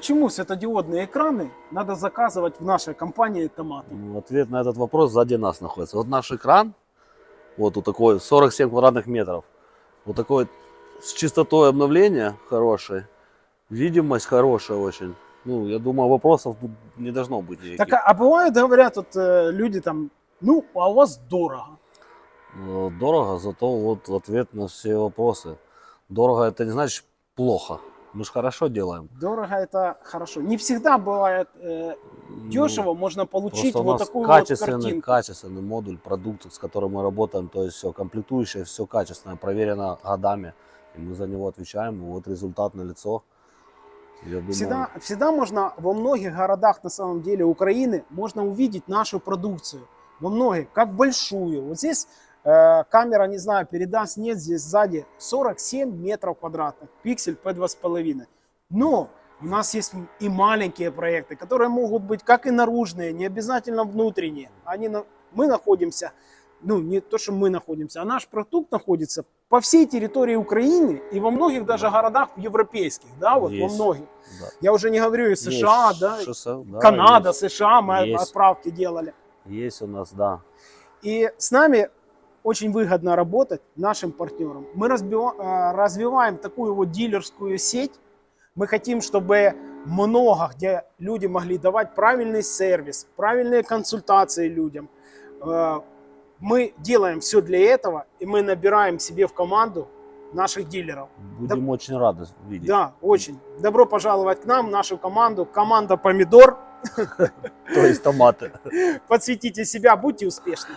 Почему светодиодные экраны надо заказывать в нашей компании томаты? Ну, Ответ на этот вопрос сзади нас находится. Вот наш экран, вот у такой 47 квадратных метров, вот такой с частотой обновления хорошей, видимость хорошая очень. Ну, я думаю, вопросов не должно быть никаких. Так, а, а бывает, говорят, вот э, люди там, ну, а у вас дорого. Ну, Дорого, зато вот ответ на все вопросы. Дорого это не значит плохо. Мы же хорошо делаем. Дорого это хорошо. Не всегда бывает э, Ну, дешево, можно получить вот такую вот качественный, картинку. качественный модуль, продукт, с которым мы работаем, то есть все комплектующее, все качественное, проверено годами, и мы за него отвечаем, вот результат на лицо. Думаю, Всегда, всегда можно во многих городах на самом деле Украины можно увидеть нашу продукцию. Во многих, как большую. Вот здесь камера, не знаю, передаст, нет, здесь сзади 47 метров квадратных, пиксель P2,5. Но у нас есть и маленькие проекты, которые могут быть как и наружные, не обязательно внутренние. Они мы находимся, ну не то, что мы находимся, а наш продукт находится по всей территории Украины и во многих даже городах европейских, да, вот во Есть. многих. да. Я уже не говорю из США, Есть да, шоссе, да, Канада, есть. США, мы Есть. отправки делали. Есть у нас, да. И с нами очень выгодно работать, нашим партнерам. Мы э, развиваем такую вот дилерскую сеть. Мы хотим, чтобы много где люди могли давать правильный сервис, правильные консультации людям. Э, Мы делаем все для этого, и мы набираем себе в команду наших дилеров. Будем очень рады видеть. Да, очень. Добро пожаловать к нам, нашу команду. Команда Помидор. То есть томаты. Подсветите себя, будьте успешны.